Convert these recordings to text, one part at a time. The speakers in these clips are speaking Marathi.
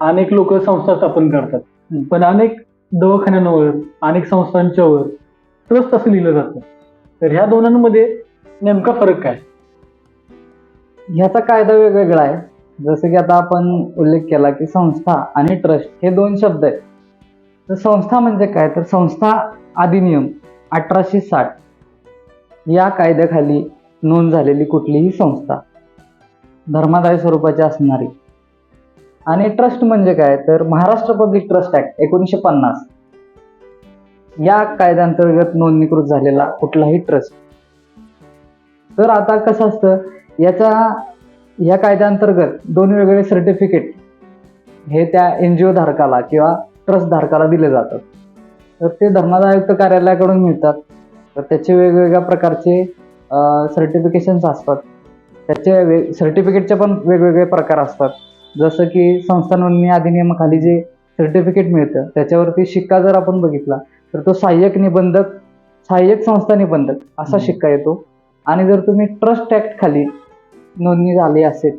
अनेक लोक संस्था स्थापन करतात. पण अनेक दवाखान्यांवर अनेक संस्थांच्यावर ट्रस्ट असं लिहिलं जातं. तर ह्या दोनांमध्ये नेमका फरक काय? ह्याचा कायदा वेगवेगळा आहे. जसं की आता आपण उल्लेख केला की संस्था आणि ट्रस्ट हे दोन शब्द आहेत. तर संस्था म्हणजे काय? तर संस्था अधिनियम अठराशे साठ या कायद्याखाली नोंद झालेली कुठलीही संस्था धर्मादाय स्वरूपाची असणारी आणि ट्रस्ट म्हणजे काय? तर महाराष्ट्र पब्लिक ट्रस्ट ऍक्ट एकोणीसशे पन्नास. या कायद्यांतर्गत नोंदणीकृत झालेला कुठलाही ट्रस्ट. तर आता कसं असतं? याच्या या कायद्याअंतर्गत दोन वेगवेगळे सर्टिफिकेट हे त्या एन जी ओ धारकाला किंवा ट्रस्ट धारकाला दिले जातात. तर ते धर्मादाय आयुक्त कार्यालयाकडून मिळतात. तर त्याचे वेगवेगळ्या प्रकारचे सर्टिफिकेशन्स असतात. त्याचे वे सर्टिफिकेटचे पण वेगवेगळे प्रकार असतात. जसं की संस्था नोंदणी अधिनियमाखाली जे सर्टिफिकेट मिळतं त्याच्यावरती शिक्का जर आपण बघितला तर तो सहाय्यक निबंधक सहाय्यक संस्था निबंधक असा. शिक्का येतो आणि जर तुम्ही ट्रस्ट ऍक्ट खाली नोंदणी झाली असेल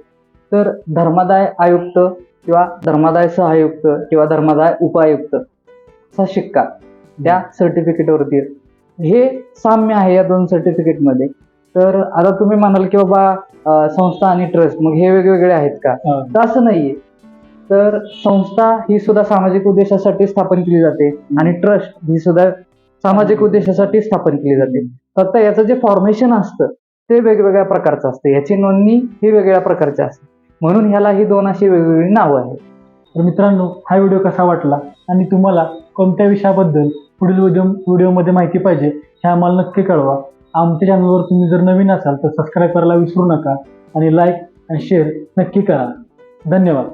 तर धर्मादाय आयुक्त किंवा धर्मादाय सहायुक्त किंवा धर्मादाय उपायुक्त असा शिक्का त्या सर्टिफिकेटवरती. हे साम्य आहे या दोन सर्टिफिकेटमध्ये तर आता तुम्ही म्हणाल की बाबा संस्था आणि ट्रस्ट मग हे वेगवेगळे आहेत का. तर असं नाहीये. तर संस्था ही सुद्धा सामाजिक उद्देशासाठी स्थापन केली जाते आणि ट्रस्ट ही सुद्धा सामाजिक उद्देशासाठी स्थापन केली जाते. फक्त याचं जे फॉर्मेशन असतं ते वेगवेगळ्या प्रकारचं असतं. याची नोंदणी ही वेगवेगळ्या प्रकारची असते. म्हणून ह्याला ही दोन अशी वेगवेगळी नावं आहेत. तर मित्रांनो हा व्हिडिओ कसा वाटला आणि तुम्हाला कोणत्या विषयाबद्दल पुढील व्हिडिओ व्हिडिओमध्ये माहिती पाहिजे हे आम्हाला नक्की कळवा. आमच्या चॅनलवर तुम्ही जर नवीन असाल तर सबस्क्राईब करायला विसरू नका आणि लाईक आणि शेअर नक्की करा. धन्यवाद.